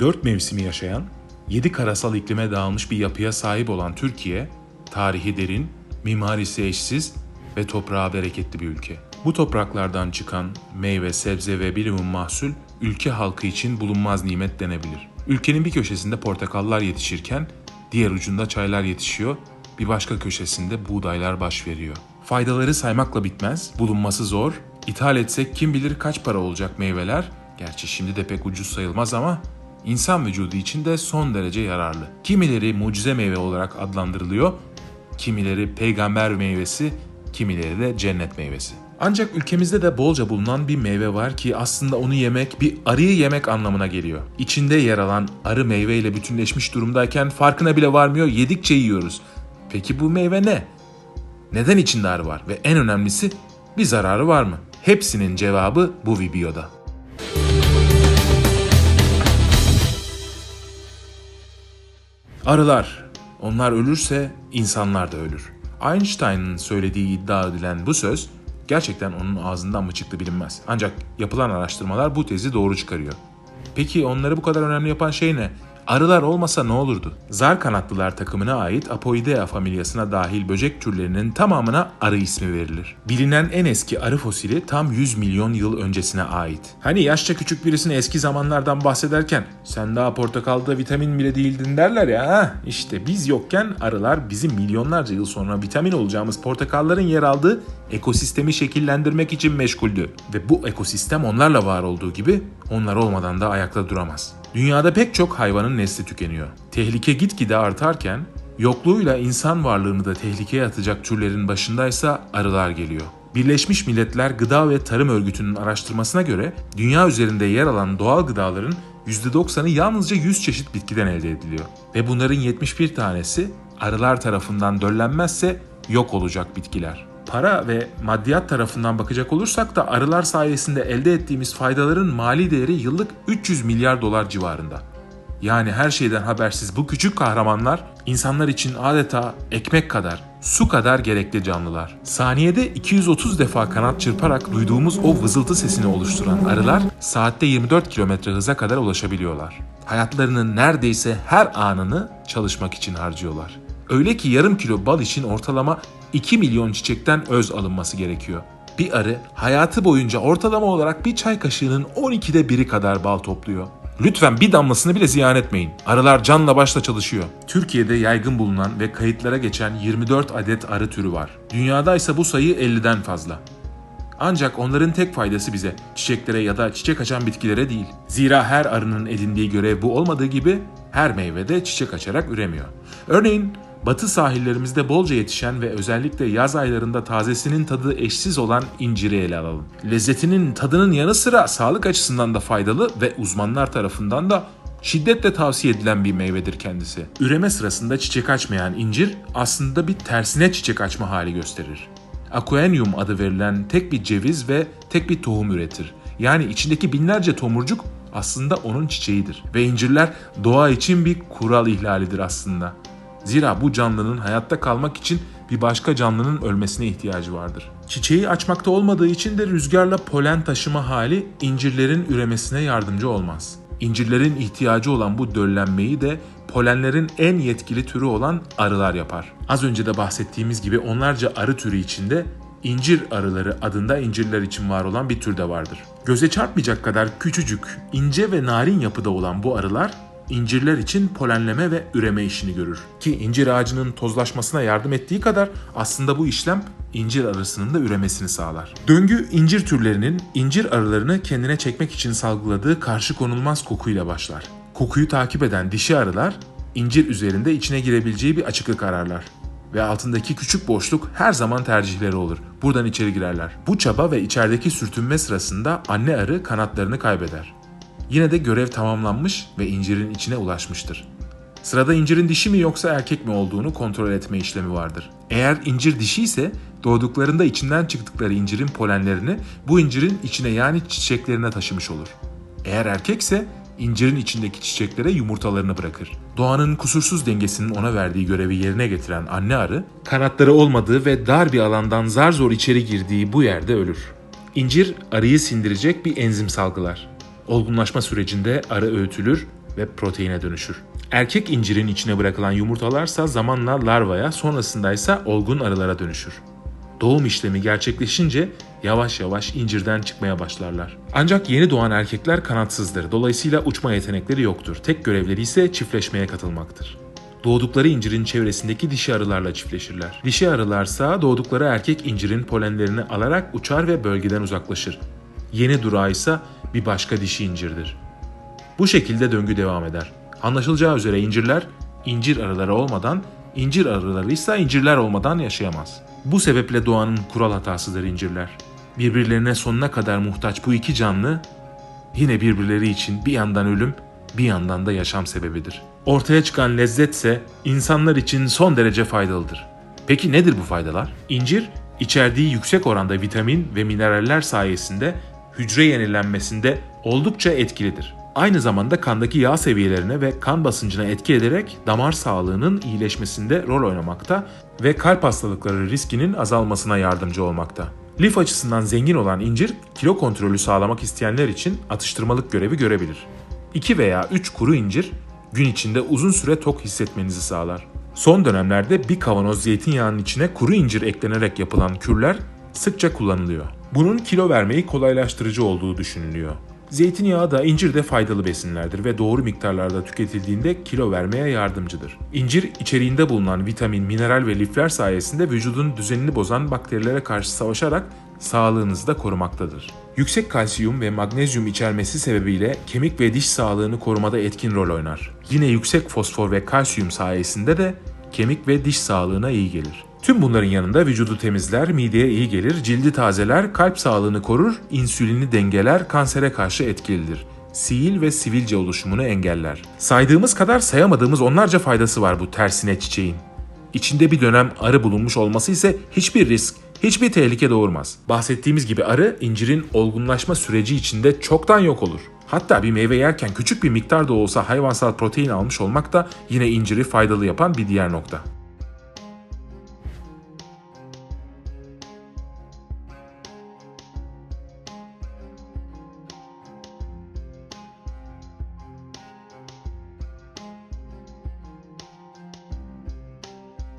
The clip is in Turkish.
Dört mevsimi yaşayan, yedi karasal iklime dağılmış bir yapıya sahip olan Türkiye, tarihi derin, mimarisi eşsiz ve toprağı bereketli bir ülke. Bu topraklardan çıkan meyve, sebze ve bilimum mahsul ülke halkı için bulunmaz nimet denebilir. Ülkenin bir köşesinde portakallar yetişirken diğer ucunda çaylar yetişiyor, bir başka köşesinde buğdaylar baş veriyor. Faydaları saymakla bitmez, bulunması zor. İthal etsek kim bilir kaç para olacak meyveler. Gerçi şimdi de pek ucuz sayılmaz ama insan vücudu için de son derece yararlı. Kimileri mucize meyve olarak adlandırılıyor, kimileri peygamber meyvesi, kimileri de cennet meyvesi. Ancak ülkemizde de bolca bulunan bir meyve var ki aslında onu yemek bir arıyı yemek anlamına geliyor. İçinde yer alan arı meyveyle bütünleşmiş durumdayken farkına bile varmıyor yedikçe yiyoruz. Peki bu meyve ne? Neden içinde arı var? Ve en önemlisi bir zararı var mı? Hepsinin cevabı bu videoda. Arılar. Onlar ölürse insanlar da ölür. Einstein'ın söylediği iddia edilen bu söz gerçekten onun ağzından mı çıktı bilinmez. Ancak yapılan araştırmalar bu tezi doğru çıkarıyor. Peki onları bu kadar önemli yapan şey ne? Arılar olmasa ne olurdu? Zar kanatlılar takımına ait Apoidea familyasına dahil böcek türlerinin tamamına arı ismi verilir. Bilinen en eski arı fosili tam 100 milyon yıl öncesine ait. Hani yaşça küçük birisine eski zamanlardan bahsederken sen daha portakalda vitamin bile değildin derler ya. İşte biz yokken arılar bizim milyonlarca yıl sonra vitamin olacağımız portakalların yer aldığı ekosistemi şekillendirmek için meşguldü. Ve bu ekosistem onlarla var olduğu gibi onlar olmadan da ayakta duramaz. Dünyada pek çok hayvanın nesli tükeniyor. Tehlike gitgide artarken yokluğuyla insan varlığını da tehlikeye atacak türlerin başındaysa arılar geliyor. Birleşmiş Milletler Gıda ve Tarım Örgütü'nün araştırmasına göre dünya üzerinde yer alan doğal gıdaların %90'ı yalnızca 100 çeşit bitkiden elde ediliyor. Ve bunların 71 tanesi arılar tarafından döllenmezse yok olacak bitkiler. Para ve maddiyat tarafından bakacak olursak da arılar sayesinde elde ettiğimiz faydaların mali değeri yıllık 300 milyar dolar civarında. Yani her şeyden habersiz bu küçük kahramanlar insanlar için adeta ekmek kadar, su kadar gerekli canlılar. Saniyede 230 defa kanat çırparak duyduğumuz o vızıltı sesini oluşturan arılar saatte 24 km hıza kadar ulaşabiliyorlar. Hayatlarının neredeyse her anını çalışmak için harcıyorlar. Öyle ki yarım kilo bal için ortalama 2 milyon çiçekten öz alınması gerekiyor. Bir arı hayatı boyunca ortalama olarak bir çay kaşığının 12'de biri kadar bal topluyor. Lütfen bir damlasını bile ziyan etmeyin. Arılar canla başla çalışıyor. Türkiye'de yaygın bulunan ve kayıtlara geçen 24 adet arı türü var. Dünyada ise bu sayı 50'den fazla. Ancak onların tek faydası bize çiçeklere ya da çiçek açan bitkilere değil. Zira her arının edindiği görev bu olmadığı gibi her meyvede çiçek açarak üremiyor. Örneğin batı sahillerimizde bolca yetişen ve özellikle yaz aylarında tazesinin tadı eşsiz olan inciri ele alalım. Lezzetinin tadının yanı sıra sağlık açısından da faydalı ve uzmanlar tarafından da şiddetle tavsiye edilen bir meyvedir kendisi. Üreme sırasında çiçek açmayan incir aslında bir tersine çiçek açma hali gösterir. Aquenium adı verilen tek bir ceviz ve tek bir tohum üretir. Yani içindeki binlerce tomurcuk aslında onun çiçeğidir. Ve incirler doğa için bir kural ihlalidir aslında. Zira bu canlının hayatta kalmak için bir başka canlının ölmesine ihtiyacı vardır. Çiçeği açmakta olmadığı için de rüzgarla polen taşıma hali incirlerin üremesine yardımcı olmaz. İncirlerin ihtiyacı olan bu döllenmeyi de polenlerin en yetkili türü olan arılar yapar. Az önce de bahsettiğimiz gibi onlarca arı türü içinde incir arıları adında incirler için var olan bir tür de vardır. Göze çarpmayacak kadar küçücük, ince ve narin yapıda olan bu arılar incirler için polenleme ve üreme işini görür. Ki incir ağacının tozlaşmasına yardım ettiği kadar aslında bu işlem incir arısının da üremesini sağlar. Döngü incir türlerinin incir arılarını kendine çekmek için salgıladığı karşı konulmaz kokuyla başlar. Kokuyu takip eden dişi arılar incir üzerinde içine girebileceği bir açıklık ararlar ve altındaki küçük boşluk her zaman tercihleri olur. Buradan içeri girerler. Bu çaba ve içerideki sürtünme sırasında anne arı kanatlarını kaybeder. Yine de görev tamamlanmış ve incirin içine ulaşmıştır. Sırada incirin dişi mi yoksa erkek mi olduğunu kontrol etme işlemi vardır. Eğer incir dişi ise doğduklarında içinden çıktıkları incirin polenlerini bu incirin içine yani çiçeklerine taşımış olur. Eğer erkekse incirin içindeki çiçeklere yumurtalarını bırakır. Doğanın kusursuz dengesinin ona verdiği görevi yerine getiren anne arı, kanatları olmadığı ve dar bir alandan zar zor içeri girdiği bu yerde ölür. İncir arıyı sindirecek bir enzim salgılar. Olgunlaşma sürecinde arı öğütülür ve proteine dönüşür. Erkek incirin içine bırakılan yumurtalarsa zamanla larvaya, sonrasında ise olgun arılara dönüşür. Doğum işlemi gerçekleşince yavaş yavaş incirden çıkmaya başlarlar. Ancak yeni doğan erkekler kanatsızdır. Dolayısıyla uçma yetenekleri yoktur. Tek görevleri ise çiftleşmeye katılmaktır. Doğdukları incirin çevresindeki dişi arılarla çiftleşirler. Dişi arılarsa doğdukları erkek incirin polenlerini alarak uçar ve bölgeden uzaklaşır. Yeni durağı ise bir başka dişi incirdir. Bu şekilde döngü devam eder. Anlaşılacağı üzere incirler incir arıları olmadan, incir arıları ise incirler olmadan yaşayamaz. Bu sebeple doğanın kural hatasıdır incirler. Birbirlerine sonuna kadar muhtaç bu iki canlı yine birbirleri için bir yandan ölüm, bir yandan da yaşam sebebidir. Ortaya çıkan lezzetse insanlar için son derece faydalıdır. Peki nedir bu faydalar? İncir, içerdiği yüksek oranda vitamin ve mineraller sayesinde hücre yenilenmesinde oldukça etkilidir. Aynı zamanda kandaki yağ seviyelerine ve kan basıncına etki ederek damar sağlığının iyileşmesinde rol oynamakta ve kalp hastalıkları riskinin azalmasına yardımcı olmakta. Lif açısından zengin olan incir, kilo kontrolü sağlamak isteyenler için atıştırmalık görevi görebilir. 2 veya 3 kuru incir gün içinde uzun süre tok hissetmenizi sağlar. Son dönemlerde bir kavanoz zeytinyağının içine kuru incir eklenerek yapılan kürler sıkça kullanılıyor. Bunun kilo vermeyi kolaylaştırıcı olduğu düşünülüyor. Zeytinyağı da incir de faydalı besinlerdir ve doğru miktarlarda tüketildiğinde kilo vermeye yardımcıdır. İncir içeriğinde bulunan vitamin, mineral ve lifler sayesinde vücudun düzenini bozan bakterilere karşı savaşarak sağlığınızı da korumaktadır. Yüksek kalsiyum ve magnezyum içermesi sebebiyle kemik ve diş sağlığını korumada etkin rol oynar. Yine yüksek fosfor ve kalsiyum sayesinde de kemik ve diş sağlığına iyi gelir. Tüm bunların yanında vücudu temizler, mideye iyi gelir, cildi tazeler, kalp sağlığını korur, insülini dengeler, kansere karşı etkilidir. Sihil ve sivilce oluşumunu engeller. Saydığımız kadar sayamadığımız onlarca faydası var bu tersine çiçeğin. İçinde bir dönem arı bulunmuş olması ise hiçbir risk, hiçbir tehlike doğurmaz. Bahsettiğimiz gibi arı incirin olgunlaşma süreci içinde çoktan yok olur. Hatta bir meyve yerken küçük bir miktar da olsa hayvansal protein almış olmak da yine inciri faydalı yapan bir diğer nokta.